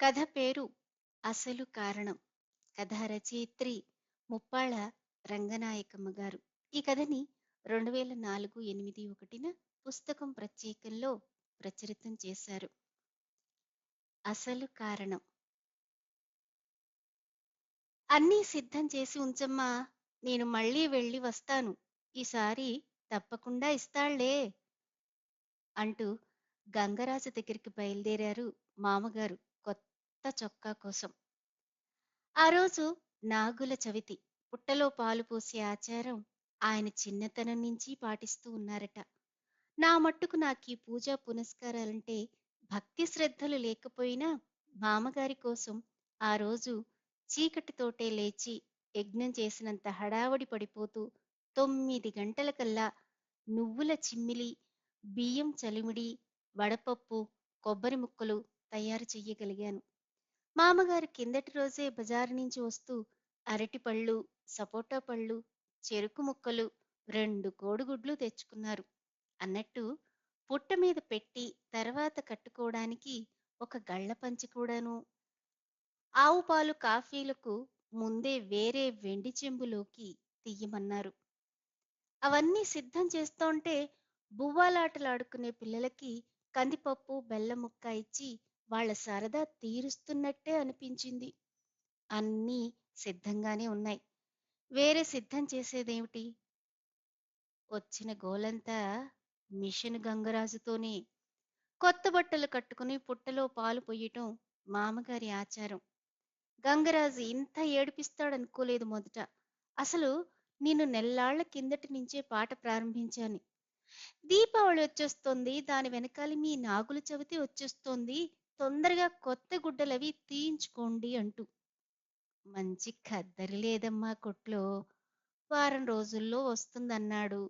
కథ పేరు అసలు కారణం. కథ రచయిత్రి ముప్పాళ రంగనాయకమ్మ గారు. ఈ కథని రెండు వేల నాలుగు ఎనిమిది ఒకటిన పుస్తకం ప్రత్యేకంలో ప్రచురితం చేశారు. అసలు కారణం. అన్నీ సిద్ధం చేసి ఉంచమ్మా నేను మళ్ళీ వెళ్ళి వస్తాను. ఈసారి తప్పకుండా ఇస్తాళ్ళే అంటూ గంగరాజు దగ్గరికి బయలుదేరారు మామగారు. కొత్త చొక్కా కోసం. ఆ రోజు నాగుల చవితి. పుట్టలో పాలు పోసే ఆచారం ఆయన చిన్నతనం నుంచి పాటిస్తూ ఉన్నారట. నా మట్టుకు నాకు ఈ పూజా పునస్కారాలంటే భక్తి శ్రద్ధలు లేకపోయినా మామగారి కోసం ఆ రోజు చీకటితోటే లేచి యజ్ఞం చేసినంత హడావడి పడిపోతూ తొమ్మిది గంటలకల్లా నువ్వుల చిమ్మిలి బియ్యం చలిమిడి వడపప్పు కొబ్బరి ముక్కలు తయారు చెయ్యగలిగాను. మామగారు కిందటి రోజే బజారు నుంచి వస్తూ అరటి పళ్ళు సపోటా పళ్ళు చెరుకు ముక్కలు రెండు కోడిగుడ్లు తెచ్చుకున్నారు. అన్నట్టు పుట్ట మీద పెట్టి తర్వాత కట్టుకోవడానికి ఒక గళ్ళ పంచి కూడాను. ఆవు పాలు కాఫీలకు ముందే వేరే వెండి చెంబులోకి తీయమన్నారు. అవన్నీ సిద్ధం చేస్తోంటే బువ్వాలాటలాడుకునే పిల్లలకి కందిపప్పు బెల్లం ముక్క ఇచ్చి వాళ్ళ సరదా తీరుస్తున్నట్టే అనిపించింది. అన్నీ సిద్ధంగానే ఉన్నాయి. వేరే సిద్ధం చేసేదేమిటి? వచ్చిన గోలంతా మిషన్ గంగరాజుతోనే. కొత్త బట్టలు కట్టుకుని పుట్టలో పాలు పొయ్యటం మామగారి ఆచారం. గంగరాజు ఇంత ఏడిపిస్తాడనుకోలేదు మొదట. అసలు నేను నెల్లాళ్ళ కిందటి నుంచే పాట ప్రారంభించాను. దీపావళి వచ్చేస్తోంది దాని వెనకాల మీ నాగుల చవితి వచ్చేస్తోంది తొందరగా కొత్త గుడ్డలవి తీయించుకోండి అంటూ. మంచి ఖద్దరి లేదమ్మా కొట్లో. వారం రోజుల్లో వస్తుందన్నాడు.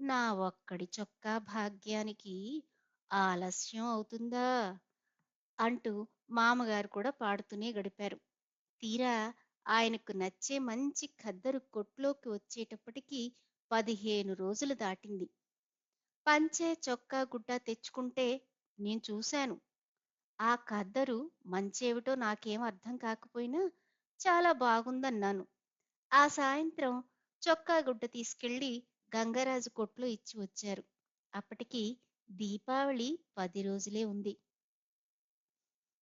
నా ఒక్కడి చొక్కా భాగ్యానికి ఆలస్యం అవుతుందా? అంటూ మామగారు కూడా పాడుతూనే గడిపారు. తీరా ఆయనకు నచ్చే మంచి ఖద్దరు కొట్లోకి వచ్చేటప్పటికి పదిహేను రోజులు దాటింది. పంచే చొక్కా గుడ్డ తెచ్చుకుంటే నేను చూశాను. ఆ ఖద్దరు మంచేవిటో నాకేం అర్థం కాకపోయినా చాలా బాగుందన్నాను. ఆ సాయంత్రం చొక్కా గుడ్డ తీసుకెళ్ళి గంగరాజు కొట్లో ఇచ్చి వచ్చారు. అప్పటికి దీపావళి పది రోజులే ఉంది.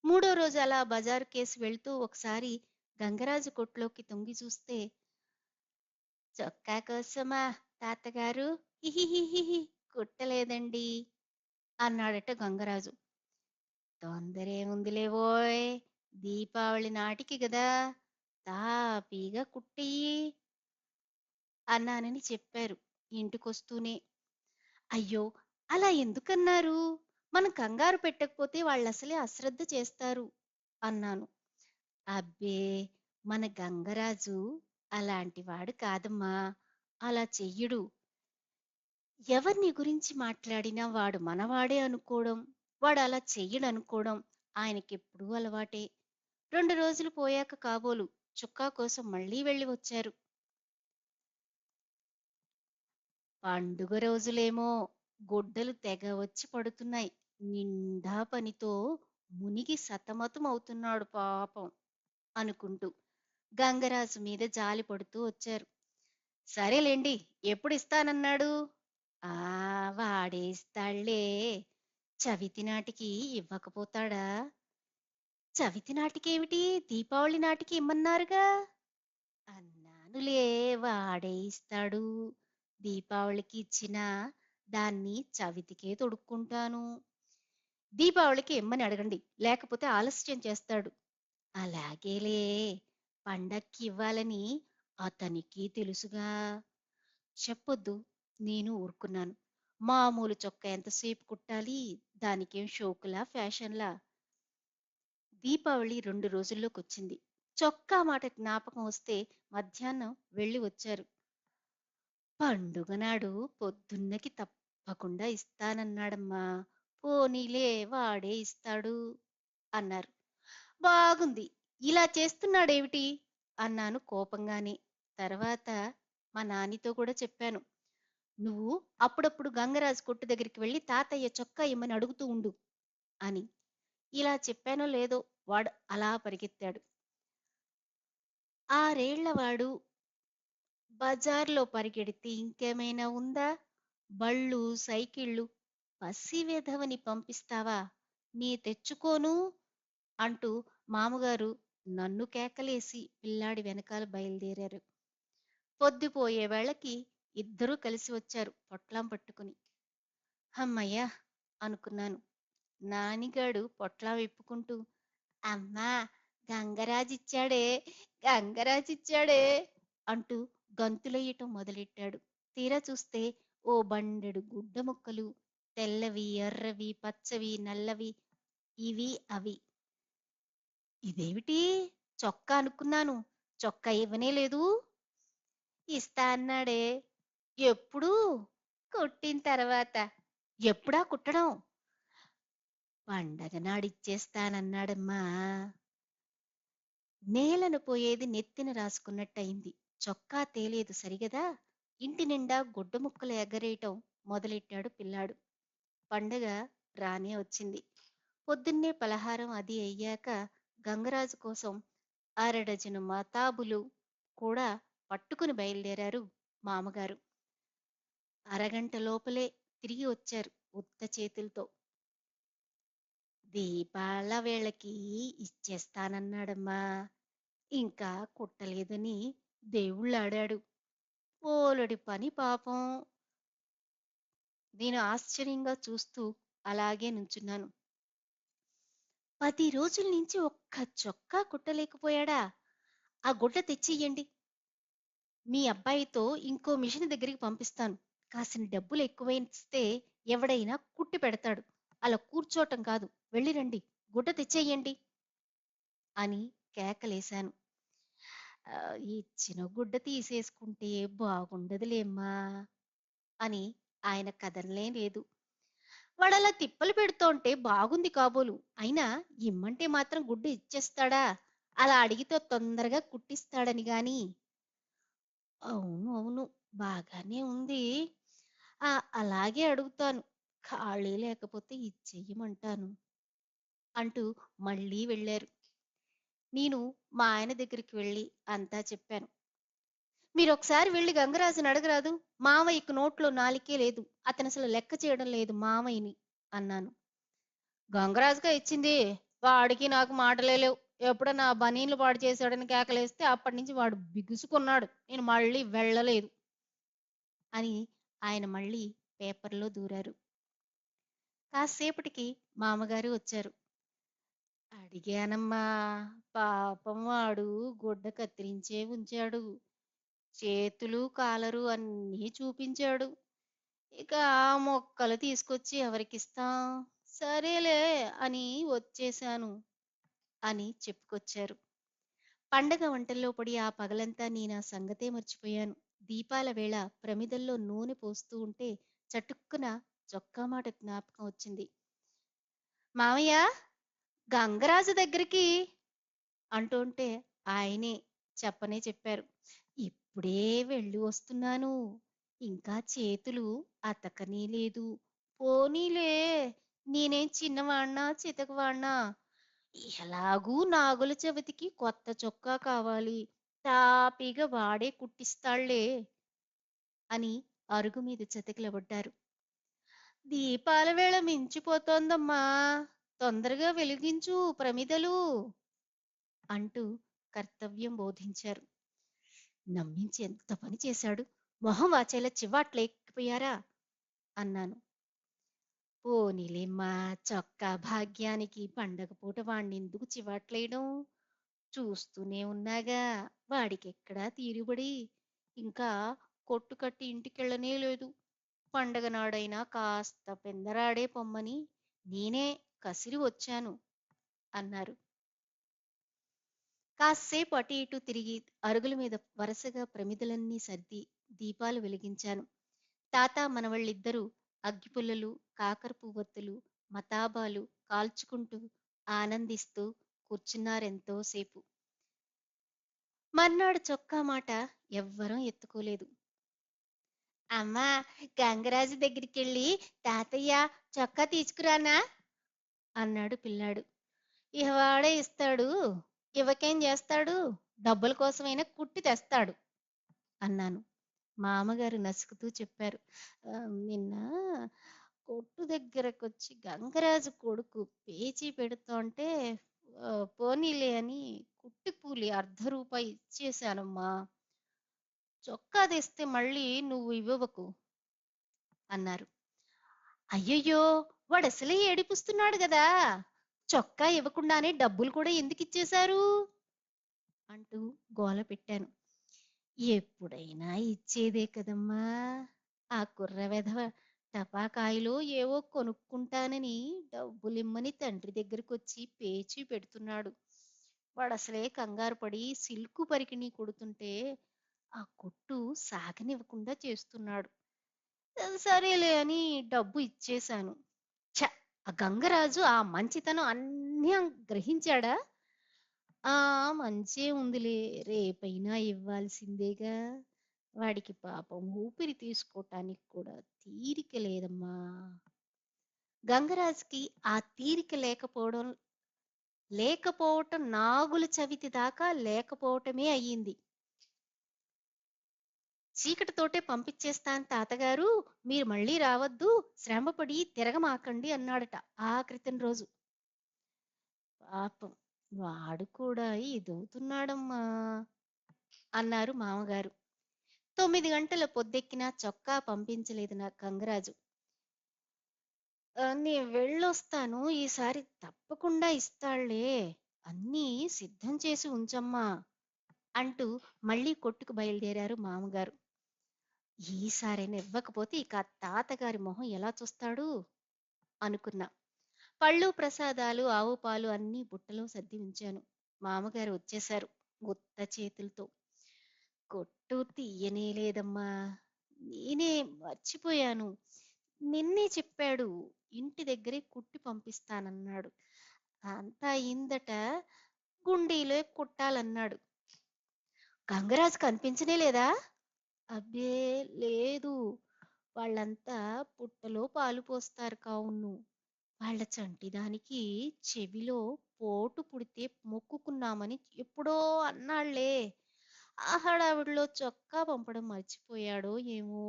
మూడో రోజు అలా బజారు కేసు వెళ్తూ ఒకసారి గంగరాజు కొట్లోకి తొంగి చూస్తే చొక్కా కోసమా తాతగారు? హిహిహిహి కుట్టలేదండి అన్నాడట గంగరాజు. తొందరేముందిలేవోయ్ దీపావళి నాటికి గదా. తాపీగా కుట్టెయ్యి. అన్నానని చెప్పారు ఇంటికొస్తూనే. అయ్యో అలా ఎందుకన్నారు? మనం కంగారు పెట్టకపోతే వాళ్ళు అసలే అశ్రద్ధ చేస్తారు అన్నాను. అబ్బే మన గంగరాజు అలాంటి వాడు కాదమ్మా. అలా చెయ్యడు. ఎవరిని గురించి మాట్లాడినా వాడు మనవాడే అనుకోవడం. వాడు అలా చెయ్యడనుకోవడం ఆయనకెప్పుడూ అలవాటే. రెండు రోజులు పోయాక కాబోలు చుక్కా కోసం మళ్ళీ వెళ్ళి వచ్చారు. పండుగ రోజులేమో గొడ్డలు తెగ వచ్చి పడుతున్నాయి. నిండా పనితో మునిగి సతమతం అవుతున్నాడు పాపం అనుకుంటూ గంగరాజు మీద జాలి పడుతూ వచ్చారు. సరేలేండి ఎప్పుడు ఇస్తానన్నాడు? ఆ వాడేస్తాళ్ళే. చవితి నాటికి ఇవ్వకపోతాడా? చవితి నాటికేమిటి? దీపావళి నాటికి ఇమ్మన్నారుగా? అన్నానులే వాడే ఇస్తాడు. దీపావళికి ఇచ్చిన దాన్ని చవితికే తొడుక్కుంటాను. దీపావళికి ఇమ్మని అడగండి లేకపోతే ఆలస్యం చేస్తాడు. అలాగేలే పండక్కి ఇవ్వాలని అతనికి తెలుసుగా. చెప్పొద్దు నేను ఊరుకున్నాను. మామూలు చొక్కా ఎంతసేపు కుట్టాలి? దానికేం షోకులా? ఫ్యాషన్లా? దీపావళి రెండు రోజుల్లోకి వచ్చింది చొక్కా మాట జ్ఞాపకం వస్తే మధ్యాహ్నం వెళ్ళి వచ్చారు. పండుగ నాడు పొద్దున్నకి తప్పకుండా ఇస్తానన్నాడమ్మా. పోనీలే వాడే ఇస్తాడు అన్నారు. బాగుంది. ఇలా చేస్తున్నాడేమిటి? అన్నాను కోపంగానే. తర్వాత మా నానితో కూడా చెప్పాను. నువ్వు అప్పుడప్పుడు గంగరాజు కొట్టు దగ్గరికి వెళ్ళి తాతయ్య చొక్కా ఇమ్మని అడుగుతూ ఉండు అని. ఇలా చెప్పానో లేదో వాడు అలా పరిగెత్తాడు. ఆరేళ్ళవాడు బజార్లో పరిగెడితే ఇంకేమైనా ఉందా? బళ్ళు సైకిళ్ళు పసి వేధవని పంపిస్తావా? నీ తెచ్చుకోను అంటూ మామగారు నన్ను కేకలేసి పిల్లాడి వెనకాల బయలుదేరారు. పొద్దుపోయే వేళకి ఇద్దరూ కలిసి వచ్చారు పొట్లం పట్టుకుని. హమ్మయ్యా అనుకున్నాను. నానిగాడు పొట్లం విప్పుకుంటూ అమ్మా గంగరాజిచ్చాడే గంగరాజిచ్చాడే అంటూ గంతులయ్యటం మొదలెట్టాడు. తీరా చూస్తే ఓ బండెడు గుడ్డ ముక్కలు తెల్లవి ఎర్రవి పచ్చవి నల్లవి ఇవి అవి. ఇదేమిటి? చొక్కా అనుకున్నాను. చొక్కా ఇవ్వనే లేదు. ఇస్తా అన్నాడే. ఎప్పుడు కుట్టిన తర్వాత ఎప్పుడా కుట్టడం? పండగ నాడిచ్చేస్తానన్నాడమ్మా. నేలను పోయేది నెత్తిన రాసుకున్నట్టయింది. చొక్కా తేలేదు సరిగదా? ఇంటి నిండా గుడ్డ ముక్కలు ఎగరేయటం మొదలెట్టాడు పిల్లాడు. పండగ రానే వచ్చింది. పొద్దున్నే పలహారం అది అయ్యాక గంగరాజు కోసం అరడజను మతాబులు కూడా పట్టుకుని బయలుదేరారు మామగారు. అరగంట లోపలే తిరిగి వచ్చారు ఉత్త చేతులతో. దీపాల వేళకి ఇచ్చేస్తానన్నాడమ్మా. ఇంకా కుట్టలేదని దేవుళ్ళాడాడు ఓలడి పని పాపం. నేను ఆశ్చర్యంగా చూస్తూ అలాగే నుంచున్నాను. పది రోజుల నుంచి ఒక్క చొక్కా కుట్టలేకపోయాడా? ఆ గుడ్డ తెచ్చియ్యండి. మీ అబ్బాయితో ఇంకో మిషన్ దగ్గరికి పంపిస్తాను. కాసిన డబ్బులు ఎక్కువైస్తే ఎవడైనా కుట్టి పెడతాడు. అలా కూర్చోటం కాదు. వెళ్ళిరండి గుడ్డ తెచ్చేయండి. అని కేకలేశాను. ఇచ్చిన గుడ్డ తీసేసుకుంటే బాగుండదులేమ్మా అని ఆయన కదలనే లేదు వాడలా తిప్పలు పెడుతోంటే బాగుంది కాబోలు. అయినా ఇమ్మంటే మాత్రం గుడ్డ ఇచ్చేస్తాడా? అలా అడిగితే తొందరగా కుట్టిస్తాడని గాని. అవును అవును. బాగానే ఉంది. ఆ అలాగే అడుగుతాను. ఖాళీ లేకపోతే ఇచ్చేయమంటాను అంటూ మళ్ళీ వెళ్ళారు. నేను మా ఆయన దగ్గరికి వెళ్ళి అంతా చెప్పాను. మీరు ఒకసారి వెళ్ళి గంగరాజుని అడగరాదు మావయ్యకు నోట్లో నాలికే లేదు అతను అసలు లెక్క చేయడం లేదు మావయ్యని అన్నాను. గంగరాజుగా ఇచ్చింది వాడికి నాకు మాటలే లేవు. ఎప్పుడో నా బనీన్లు పాడు చేశాడని కేకలేస్తే అప్పటి నుంచి వాడు బిగుసుకున్నాడు. నేను మళ్ళీ వెళ్ళలేదు అని ఆయన మళ్ళీ పేపర్లో దూరారు. కాసేపటికి మామగారు వచ్చారు. అడిగానమ్మా పాపం వాడు గుడ్డ కత్తిరించే ఉంచాడు. చేతులు కాలరు అన్నీ చూపించాడు. ఇక ఆ మొక్కలు తీసుకొచ్చి ఎవరికిస్తాం? సరేలే అని వచ్చేశాను అని చెప్పుకొచ్చారు. పండగ వంటల్లో పడి ఆ పగలంతా నేను ఆ సంగతే మర్చిపోయాను. దీపాల వేళ ప్రమిదల్లో నూనె పోస్తూ ఉంటే చటుక్కున చొక్కా మాట జ్ఞాపకం వచ్చింది. మామయ్య గంగరాజు దగ్గరికి అంటుంటే ఆయనే చెప్పనే చెప్పారు. ఇప్పుడే వెళ్ళి వస్తున్నాను. ఇంకా చేతులు అతకనే లేదు. పోనీలే నేనేం చిన్నవాణ్ణా చితకవాణ్ణా? ఎలాగూ నాగుల చవితికి కొత్త చొక్కా కావాలి. తాపీగా వాడే కుట్టిస్తాళ్ళే అని అరుగు మీద చతికిలబడ్డారు. దీపాల వేళ మించిపోతోందమ్మా తొందరగా వెలిగించు ప్రమిదలు అంటూ కర్తవ్యం బోధించారు. నమ్మించి ఎంత పని చేశాడు? మొహం వాచేలా చివాట్లేకపోయారా అన్నాను. పోనీలేమ్మా చొక్కా భాగ్యానికి పండగ పూట వాణ్ణి ఎందుకు చివాట్లేయడం చూస్తూనే ఉన్నాగా. వాడికెక్కడా తీరుబడి ఇంకా కొట్టు కట్టి ఇంటికెళ్ళనే లేదు. పండగ నాడైనా కాస్త పెందరాడే పొమ్మని నేనే కసిరి వచ్చాను అన్నారు. కాసేపు అటు ఇటు తిరిగి అరుగుల మీద వరుసగా ప్రమిదలన్నీ సర్ది దీపాలు వెలిగించాను. తాత మనవళ్ళిద్దరూ అగ్గిపుల్లలు కాకర పువ్వొత్తులు మతాబాలు కాల్చుకుంటూ ఆనందిస్తూ కూర్చున్నారెంతోసేపు మర్నాడు చొక్కా మాట ఎవ్వరూ ఎత్తుకోలేదు అమ్మా గంగరాజు దగ్గరికి వెళ్ళి తాతయ్య చొక్కా తీసుకురానా అన్నాడు పిల్లాడు ఇవాడే ఇస్తాడు. ఇవ్వకేం చేస్తాడు డబ్బుల కోసమైనా కుట్టి తెస్తాడు అన్నాను. మామగారు నసుకుతూ చెప్పారు. నిన్న కొట్టు దగ్గరకొచ్చి గంగరాజు కొడుకు పేచీ పెడుతుంటే కుట్టి అర్ధ రూపాయి ఇచ్చేశానమ్మా. చొక్కా తెస్తే మళ్ళీ నువ్వు ఇవ్వవకు అన్నారు. అయ్యయ్యో! వాడసలే ఏడిపిస్తున్నాడు కదా చొక్కా ఇవ్వకుండానే డబ్బులు కూడా ఎందుకిచ్చేశారు? అంటూ గోల పెట్టాను. ఎప్పుడైనా ఇచ్చేదే కదమ్మా! ఆ కుర్ర వెధవ టపాకాయలో ఏవో కొనుక్కుంటానని డబ్బులిమ్మని తండ్రి దగ్గరకొచ్చి పేచి పెడుతున్నాడు. వాడసలే కంగారు పడి సిల్కు పరికిణి కొడుతుంటే ఆ కొట్టు సాగనివ్వకుండా చేస్తున్నాడు. సరేలే అని డబ్బు ఇచ్చేశాను. చ ఆ గంగరాజు ఆ మంచితనం అన్నీ గ్రహించాడా? ఆ! మంచే ఉందిలే. రేపైనా ఇవ్వాల్సిందేగా. వాడికి పాపం ఊపిరి తీసుకోవటానికి కూడా తీరిక లేదమ్మా. గంగరాజుకి ఆ తీరిక లేకపోవడం లేకపోవటం నాగుల చవితి దాకా లేకపోవటమే అయ్యింది. చీకటితోటే పంపించేస్తాను తాతగారు. మీరు మళ్ళీ రావద్దు. శ్రమపడి తిరగమాకండి అన్నాడట ఆ క్రితం రోజు. పాపం వాడు కూడా ఇదవుతున్నాడమ్మా అన్నారు మామగారు. తొమ్మిది గంటల పొద్దెక్కినా చొక్కా పంపించలేదు నా గంగరాజు. నేను వెళ్ళొస్తాను. ఈసారి తప్పకుండా ఇస్తాడులే. అన్నీ సిద్ధం చేసి ఉంచమ్మా అంటూ మళ్ళీ కొట్టుకు బయలుదేరారు మామగారు. ఈసారైనా ఇవ్వకపోతే ఇక ఆ తాతగారి మొహం ఎలా చూస్తాడు? అనుకున్నా. పళ్ళు, ప్రసాదాలు, ఆవు పాలు అన్నీ బుట్టలో సర్ది ఉంచాను. మామగారు వచ్చేశారు ఉత్త చేతులతో. కొట్టు తీయనే లేదమ్మా. నేనే మర్చిపోయాను. నిన్నే చెప్పాడు. ఇంటి దగ్గరే కుట్టి పంపిస్తానన్నాడు. అంతా అయిందట. గుండీలో కుట్టాలన్నాడు. గంగరాజు కనిపించనే లేదా? అబ్బే లేదు. వాళ్ళంతా పుట్టలో పాలు పోస్తారు కావును. వాళ్ళ చంటిదానికి చెవిలో పోటు పుడితే మొక్కుకున్నామని ఎప్పుడో అన్నాళ్ళే. ఆ హడావిడిలో చొక్కా పంపడం మర్చిపోయాడో ఏమో!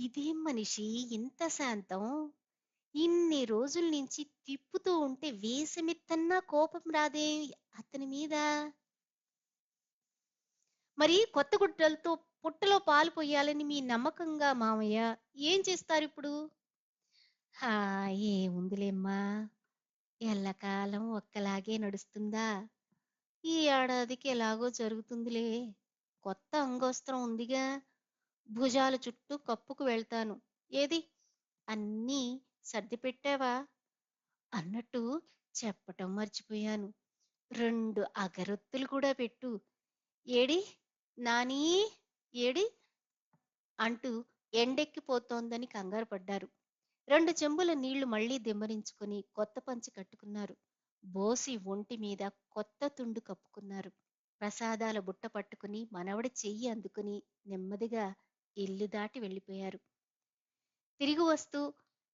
ఇదేం మనిషి ఇంత శాంతం? ఇన్ని రోజుల్నించి తిప్పుతూ ఉంటే వేసమెత్తన్నా కోపం రాదే అతని మీద? మరి కొత్త గుడ్డలతో పుట్టలో పాలు పొయ్యాలని మీ నమ్మకంగా మామయ్య. ఏం చేస్తారు ఇప్పుడు హా! ఏముందిలేమ్మా. ఎల్లకాలం ఒక్కలాగే నడుస్తుందా? ఈ ఏడాదికి ఎలాగో జరుగుతుందిలే. కొత్త అంగోస్త్రం ఉందిగా. భుజాల చుట్టూ కప్పుకు వెళ్తాను. ఏది? అన్నీ సర్ది పెట్టావా అన్నట్టు చెప్పటం మర్చిపోయాను. రెండు అగరొత్తులు కూడా పెట్టు. ఏడి? నానీ? ఏడి? అంటూ ఎండెక్కిపోతోందని కంగారు పడ్డారు. రెండు చెంబుల నీళ్ళు మళ్ళీ దిమ్మరించుకుని కొత్త పంచి కట్టుకున్నారు. బోసి ఒంటి మీద కొత్త తుండు కప్పుకున్నారు. ప్రసాదాల బుట్ట పట్టుకుని మనవడి చెయ్యి అందుకుని నెమ్మదిగా ఇల్లు దాటి వెళ్ళిపోయారు. తిరిగి వస్తూ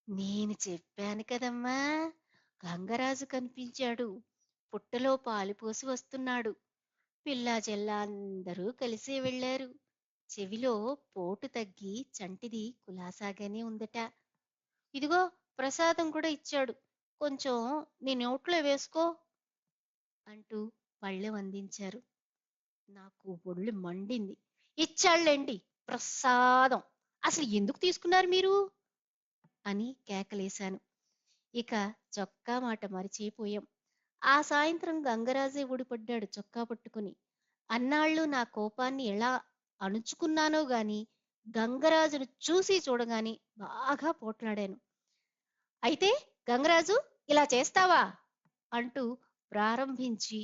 నేను చెప్పాను కదమ్మా! గంగరాజు కనిపించాడు. పుట్టలో పాలు పోసి వస్తున్నాడు. పిల్లా జల్లా అందరూ కలిసే వెళ్ళారు. చెవిలో పోటు తగ్గి చంటిది కులాసాగానే ఉందట. ఇదిగో ప్రసాదం కూడా ఇచ్చాడు. కొంచెం నీ నోట్లో వేసుకో అంటూ పళ్ళెం అందించారు. నాకు ఒళ్ళు మండింది. ఇచ్చాళ్ళండి ప్రసాదం. అసలు ఎందుకు తీసుకున్నారు మీరు? అని కేకలేశాను. ఇక చొక్కా మాట మరిచిపోయాం. ఆ సాయంత్రం గంగరాజే ఊడిపడ్డాడు చొక్కా పట్టుకుని. అన్నాళ్ళు నా కోపాన్ని ఎలా అణుచుకున్నానో గాని గంగరాజును చూసి చూడగానే బాగా పోట్లాడాను. అయితే గంగరాజు ఇలా చేస్తావా? అంటూ ప్రారంభించి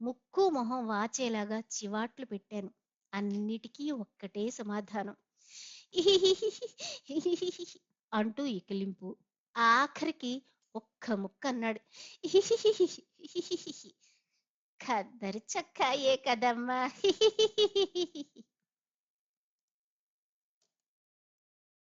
ముక్కు మొహం వాచేలాగా చివాట్లు పెట్టాను. అన్నిటికీ ఒక్కటే సమాధానం. అంటూ ఇకిలింపు. ఆఖరికి ఒక్క ముక్క అన్నాడు. కద్దరి చక్కాయే కదమ్మా!